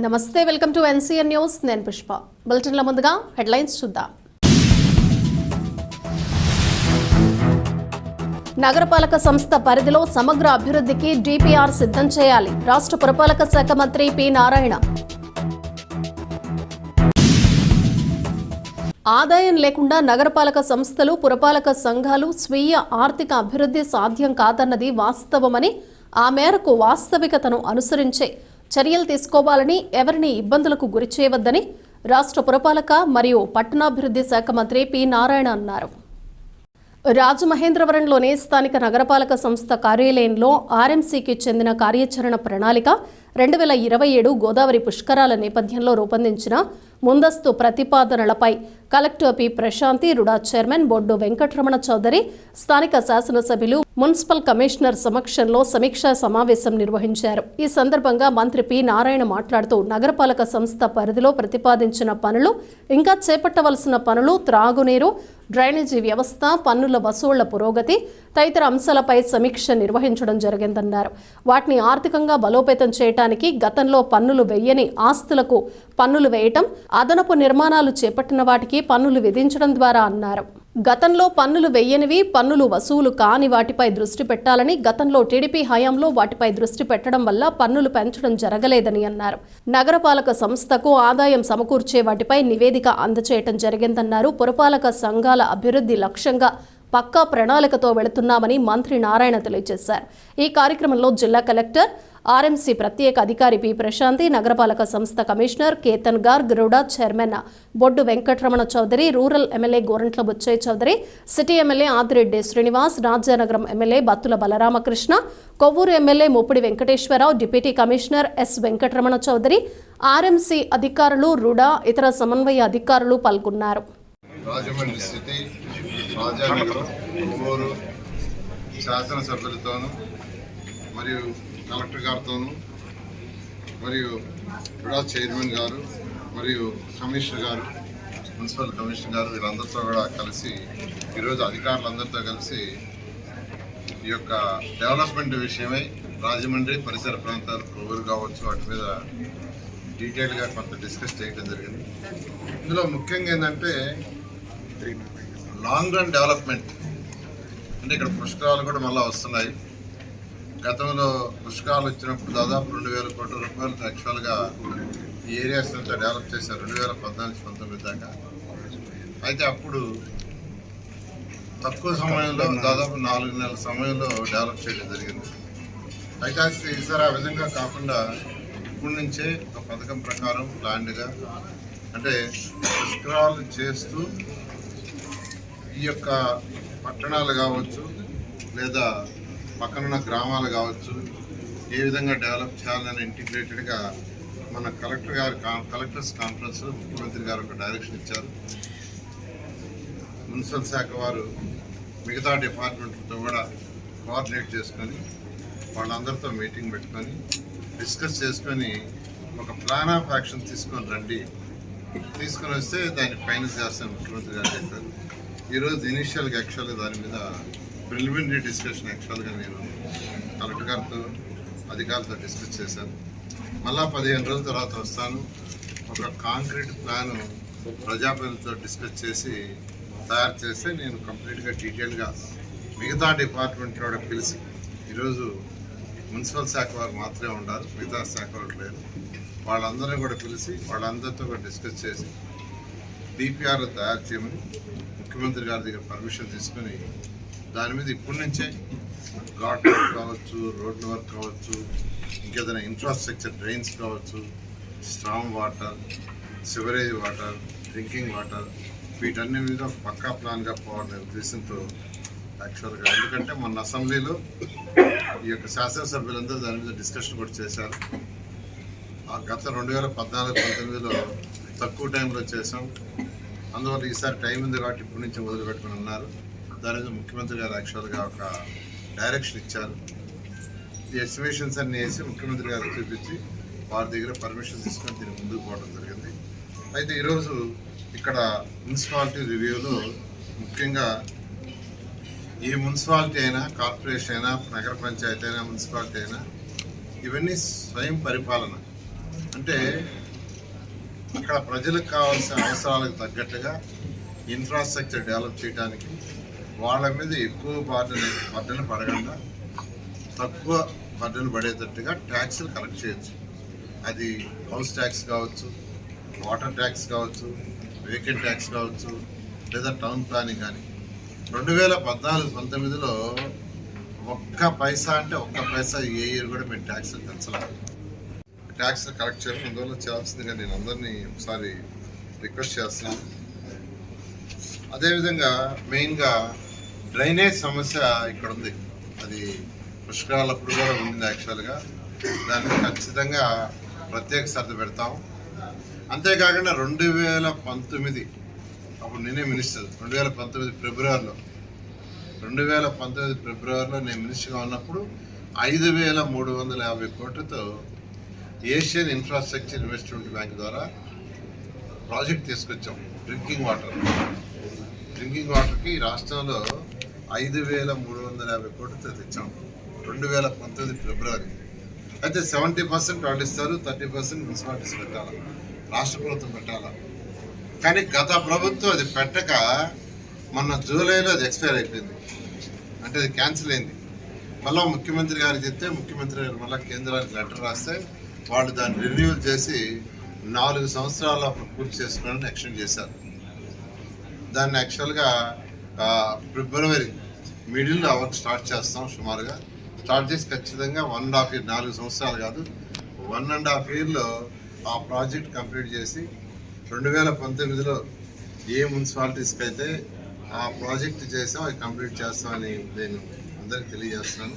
నమస్తే welcome to NCN news. నేను పుష్ప. బులెటిన్ల ముందుగా హెడ్లైన్స్ చూద్దాం. నగరపాలక సంస్థ పరిధిలో సమగ్ర అభివృద్ధికి డిపిఆర్ సిద్ధం చేయాలి. రాష్ట్ర పురపాలక శాఖ మంత్రి పి నారాయణ. ఆదాయం లేకుండా నగరపాలక సంస్థలు పురపాలక సంఘాలు స్వీయ ఆర్థిక అభివృద్ధి సాధ్యం కాదన్నది వాస్తవమని ఆ మేరకు వాస్తవికతను అనుసరించే చర్యలు తీసుకోవాలని ఎవరిని ఇబ్బందులకు గురిచేయవద్దని రాష్ట్ర పురపాలక మరియు పట్టణాభివృద్ధి శాఖ మంత్రి పి నారాయణ అన్నారు. రాజమహేంద్రవరంలోని స్థానిక నగరపాలక సంస్థ కార్యాలయంలో ఆర్ఎంసీకి చెందిన కార్యాచరణ ప్రణాళిక రెండు వేల ఇరవై ఏడు గోదావరి పుష్కరాల నేపథ్యంలో రూపొందించిన ముందస్తు ప్రతిపాదనలపై collector P Prashanti RUDA chairman Boddu Venkataramana Chowdary స్థానిక శాసనసభ్యులు మున్సిపల్ కమిషనర్ సమక్షంలో సమీక్షా సమావేశం నిర్వహించారు. ఈ సందర్భంగా మంత్రి పి నారాయణ మాట్లాడుతూ నగరపాలక సంస్థ పరిధిలో ప్రతిపాదించిన పనులు ఇంకా చేపట్టవలసిన పనులు త్రాగునీరు డ్రైనేజీ వ్యవస్థ పన్నుల వసూళ్ళ పురోగతి తదితర అంశాలపై సమీక్ష నిర్వహించడం జరిగిందన్నారు. వాటిని ఆర్థికంగా బలోపేతం చేయడానికి గతంలో పన్నులు వెయ్యని ఆస్తులకు పన్నులు వేయటం అదనపు నిర్మాణాలు చేపట్టిన వాటికి పన్నులు విధించడం ద్వారా అన్నారు. గతంలో పన్నులు వెయ్యనివి పన్నులు వసూలు కాని వాటిపై దృష్టి పెట్టాలని గతంలో టీడీపీ హయాంలో వాటిపై దృష్టి పెట్టడం వల్ల పన్నులు పెంచడం జరగలేదని అన్నారు. నగరపాలక సంస్థకు ఆదాయం సమకూర్చే వాటిపై నివేదిక అందచేయటం జరిగిందన్నారు. పురపాలక సంఘాల అభివృద్ధి లక్ష్యంగా పక్కా ప్రణాళికతో వెళుతున్నామని మంత్రి నారాయణ తెలియజేశారు. ఈ కార్యక్రమంలో జిల్లా కలెక్టర్ ఆర్ఎంసీ ప్రత్యేక అధికారి పి ప్రశాంతి నగరపాలక సంస్థ కమిషనర్ కేతన్ గార్ గరుడ chairman Boddu Venkataramana Chowdary rural MLA Gorantla Butchaiah Chowdary city MLA Adireddy Srinivas Rajanagaram MLA Battula Balaramakrishna Kovvur MLA Muppidi Venkateswararao deputy commissioner S Venkataramana Chowdary RMC అధికారులు రుడా ఇతర సమన్వయ అధికారులు పాల్గొన్నారు. Rajahmundry city Rajanagaram Ongole శాసనసభ్యులతోనూ మరియు కలెక్టర్ గారితోనూ మరియు కూడా చైర్మన్ గారు మరియు కమిషనర్ గారు మున్సిపల్ కమిషనర్ గారు వీళ్ళందరితో కూడా కలిసి ఈరోజు అధికారులందరితో కలిసి ఈ యొక్క డెవలప్మెంట్ విషయమై రాజమండ్రి పరిసర ప్రాంతాలు కొవ్వూరు కావచ్చు వాటి మీద డీటెయిల్గా కొంత డిస్కస్ చేయడం జరిగింది. ఇందులో ముఖ్యంగా ఏంటంటే లాంగ్ రన్ డెవలప్మెంట్. అంటే ఇక్కడ పుష్కరాలు కూడా మళ్ళీ వస్తున్నాయి. గతంలో పుష్కరాలు వచ్చినప్పుడు దాదాపు రెండు వేల కోట్ల రూపాయలు యాక్చువల్గా ఈ ఏరియాస్ అంతా డెవలప్ చేశారు. రెండు వేల పద్నాలుగు పంతొమ్మిది దాకా. అయితే అప్పుడు తక్కువ సమయంలో దాదాపు నాలుగు నెలల సమయంలో డెవలప్ చేయడం జరిగింది. అయితే అది ఈసారి ఆ విధంగా కాకుండా ఇప్పటి నుంచే ఒక పథకం ప్రకారం ప్లాన్డ్గా అంటే పుష్కరాలు చేస్తూ ఈ యొక్క పట్టణాలు కావచ్చు లేదా పక్కనున్న గ్రామాలు కావచ్చు ఏ విధంగా డెవలప్ చేయాలని ఇంటిగ్రేటెడ్గా మన కలెక్టర్ గారు కలెక్టర్స్ కాన్ఫరెన్స్ ముఖ్యమంత్రి గారు ఒక డైరెక్షన్ ఇచ్చారు. మున్సిపల్ శాఖ వారు మిగతా డిపార్ట్మెంట్లతో కూడా కోఆర్డినేట్ చేసుకొని వాళ్ళందరితో మీటింగ్ పెట్టుకొని డిస్కస్ చేసుకొని ఒక ప్లాన్ ఆఫ్ యాక్షన్ తీసుకొని రండి. తీసుకొని వస్తే దాన్ని ఫైనల్ చేస్తాను ముఖ్యమంత్రి గారు చెప్పారు. ఈరోజు ఇనీషియల్గా యాక్చువల్గా దాని మీద ప్రిలిమినరీ డిస్కషన్ యాక్చువల్గా నేను కలెక్టర్ గారితో అధికారులతో డిస్కస్ చేశాను. మళ్ళా పదిహేను రోజుల తర్వాత వస్తాను. ఒక కాంక్రీట్ ప్లాను ప్రజాప్రతినిధులతో డిస్కస్ చేసి తయారు చేస్తే నేను కంప్లీట్గా డీటెయిల్గా మిగతా డిపార్ట్మెంట్ కూడా పిలిచి ఈరోజు మున్సిపల్ శాఖ వారు మాత్రమే ఉండాలి మిగతా శాఖ వారు లేరు. వాళ్ళందరినీ కూడా పిలిచి వాళ్ళందరితో కూడా డిస్కస్ చేసి డిపిఆర్ తయారు చేయమని ముఖ్యమంత్రి గారి దగ్గర పర్మిషన్ తీసుకుని దాని మీద ఇప్పటి నుంచే ఘాట్ వర్క్ కావచ్చు రోడ్ల వర్క్ కావచ్చు ఇంకేదైనా ఇన్ఫ్రాస్ట్రక్చర్ డ్రైన్స్ కావచ్చు storm water sewerage water drinking water వీటన్ని మీద పక్కా ప్లాన్గా పోవాలనే ఉద్దేశంతో యాక్చువల్గా ఎందుకంటే మొన్న అసెంబ్లీలో ఈ యొక్క శాసనసభ్యులందరూ దాని మీద డిస్కషన్ కూడా చేశారు. ఆ గత రెండు వేల పద్నాలుగు పంతొమ్మిదిలో తక్కువ టైంలో చేసాం. అందువల్ల ఈసారి టైం ఉంది కాబట్టి ఇప్పటి నుంచి వదిలిపెట్టుకుని ఉన్నారు. దాని మీద ముఖ్యమంత్రి గారు యాక్చువల్గా ఒక డైరెక్షన్ ఇచ్చారు. ఈ ఎస్టిమేషన్స్ అన్ని వేసి ముఖ్యమంత్రి గారు చూపించి వారి దగ్గర పర్మిషన్ తీసుకొని దీన్ని ముందుకు పోవడం జరిగింది. అయితే ఈరోజు ఇక్కడ మున్సిపాలిటీ రివ్యూలో ముఖ్యంగా ఏ మున్సిపాలిటీ అయినా కార్పొరేషన్ అయినా నగర పంచాయతీ అయినా మున్సిపాలిటీ అయినా ఇవన్నీ స్వయం పరిపాలన. అంటే అక్కడ ప్రజలకు కావాల్సిన అవసరాలకు తగ్గట్టుగా ఇన్ఫ్రాస్ట్రక్చర్ డెవలప్ చేయడానికి వాళ్ళ మీద ఎక్కువ బాధ్యత బర్డెన్ పడకుండా తక్కువ బర్డెన్ పడేటట్టుగా ట్యాక్స్లు కలెక్ట్ చేయొచ్చు. అది హౌస్ ట్యాక్స్ కావచ్చు వాటర్ ట్యాక్స్ కావచ్చు వేకెంట్ ట్యాక్స్ కావచ్చు లేదా టౌన్ ప్లానింగ్ కానీ. రెండు వేల పద్నాలుగు పంతొమ్మిదిలో ఒక్క పైసా అంటే ఒక్క పైసా ఏ ఇయర్ కూడా మేము ట్యాక్స్ పెంచలేదు ట్యాక్స్ కలెక్ట్ చేయడం అందువల్ల చేయాల్సిందిగా నేను అందరినీ ఒకసారి రిక్వెస్ట్ చేస్తున్నాను అదేవిధంగా మెయిన్గా డ్రైనేజ్ సమస్య ఇక్కడ ఉంది. అది పుష్కరాలప్పుడు కూడా ఉంది యాక్చువల్గా దాన్ని ఖచ్చితంగా ప్రత్యేక శ్రద్ధ పెడతాం అంతేకాకుండా రెండు వేల పంతొమ్మిది అప్పుడు నేనే మినిస్టర్ రెండు వేల పంతొమ్మిది ఫిబ్రవరిలో. రెండు వేల పంతొమ్మిది ఫిబ్రవరిలో నేను మినిస్టర్గా ఉన్నప్పుడు ఐదు వేల మూడు వందల యాభై కోట్లతో ఏషియన్ ఇన్ఫ్రాస్ట్రక్చర్ ఇన్వెస్ట్మెంట్ బ్యాంక్ ద్వారా ప్రాజెక్ట్ తీసుకొచ్చాం డ్రింకింగ్ వాటర్. డ్రింకింగ్ వాటర్కి రాష్ట్రంలో ఐదు వేల మూడు వందల యాభై కోట్లతో తెచ్చాం. రెండు వేల పంతొమ్మిది ఫిబ్రవరి. అయితే సెవెంటీ పర్సెంట్ వాళ్ళు ఇస్తారు థర్టీ పర్సెంట్ మున్సిపాలిటీస్ పెట్టాలి రాష్ట్ర ప్రభుత్వం పెట్టాలా. కానీ గత ప్రభుత్వం అది పెట్టక మొన్న జూలైలో అది ఎక్స్పైర్ అయిపోయింది. అంటే అది క్యాన్సిల్ అయింది. మళ్ళీ ముఖ్యమంత్రి గారు చెప్తే ముఖ్యమంత్రి గారు మళ్ళీ కేంద్రానికి లెటర్ రాస్తే వాళ్ళు దాన్ని రిన్యూల్ చేసి నాలుగు సంవత్సరాలు అప్పుడు పూర్తి చేసుకోవడానికి ఎక్స్టెండ్ చేశారు. దాన్ని యాక్చువల్గా ఫిబ్రవరి మిడిల్ వర్క్ స్టార్ట్ చేస్తాం సుమారుగా. స్టార్ట్ చేసి ఖచ్చితంగా వన్ అండ్ హాఫ్ ఇయర్ నాలుగు సంవత్సరాలు కాదు వన్ అండ్ హాఫ్ ఇయర్లో ఆ ప్రాజెక్ట్ కంప్లీట్ చేసి రెండు వేల పంతొమ్మిదిలో ఏ మున్సిపాలిటీస్కి అయితే ఆ ప్రాజెక్ట్ చేసాం అది కంప్లీట్ చేస్తామని నేను అందరికి తెలియజేస్తున్నాను.